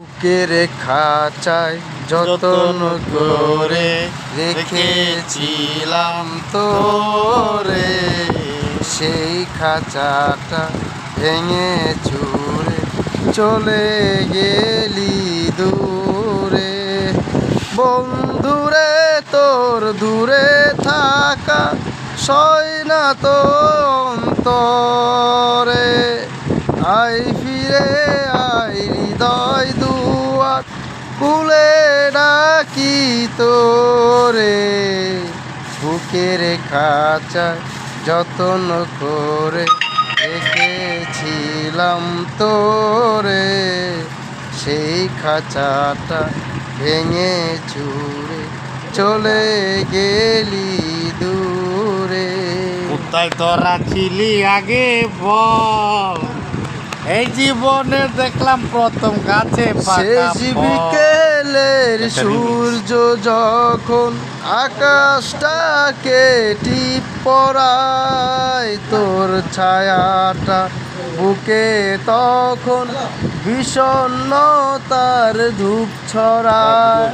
বুকে রেখা চাই যতন করে রেখেছিলাম তোরে সেই খাঁচাটা ভেঙে চুরে চলে গেলি দূরে। বন্ধুরে তোর দূরে থাকা সয় না তো অন্তরে। আই ফিরে আই হৃদয় দুয়ার কুলে ডাকি তোরে। বুকের খাঁচায় যতন করে রেখেছিলাম তোরে। সেই খাঁচাটা ভেঙে চুরে চলে গেলি দূরে। কোথায় তোরা ছিলি আগে বল। এই জীবনে দেখলাম প্রথম গাছে শেষ বিকেলের সূর্য যখন আকাশটাকে টিপ পড়ায় তোর ছায়াটা বুকে তখন বিষণ্ণতার ধূপ ছড়ায়।